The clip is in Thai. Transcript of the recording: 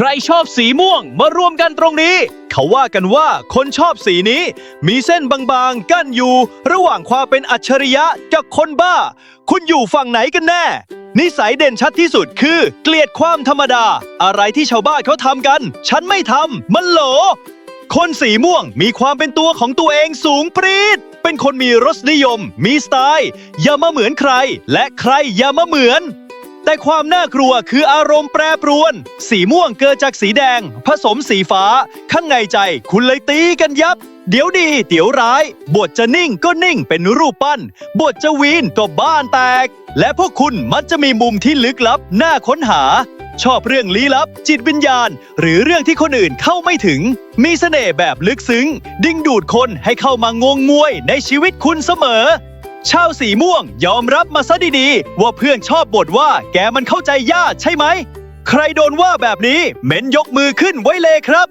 ใครชอบสีม่วงมารวมกันตรงนี้ เขาว่ากันว่าคนชอบสีนี้ มีเส้นบางๆ กั้นอยู่ ระหว่างความเป็นอัจฉริยะกับคนบ้า คุณอยู่ฝั่งไหนกันแน่ นิสัยเด่นชัดที่สุดคือ เกลียดความธรรมดา อะไรที่ชาวบ้านเขาทำกัน ฉันไม่ทำมันโหล คนสีม่วงมีความเป็นตัวของตัวเองสูงปรีดเป็นคนมีรสนิยม มีสไตล์ อย่ามาเหมือนใคร และใครอย่ามาเหมือน แต่ความน่ากลัวคืออารมณ์แปรปรวน สีม่วงเกิดจากสีแดง ผสมสีฟ้า ข้างในใจคุณเลยตีกันยับ เดี๋ยวดี เดี๋ยวร้าย บทจะนิ่งก็นิ่งเป็นรูปปั้น บทจะวีนก็บ้านแตก และพวกคุณมักจะมีมุมที่ลึกลับน่าค้นหา ชอบเรื่องลี้ลับ จิตวิญญาณ หรือเรื่องที่คนอื่นเข้าไม่ถึง มีเสน่ห์แบบลึกซึ้ง ดึงดูดคนให้เข้ามางงงวยในชีวิตคุณเสมอ ชาวสีม่วงยอมรับมาซะดีๆ ว่าเพื่อนชอบบ่นว่าแกมันเข้าใจยากใช่ไหม ใครโดนว่าแบบนี้เม้นยกมือขึ้นไว้เลยครับ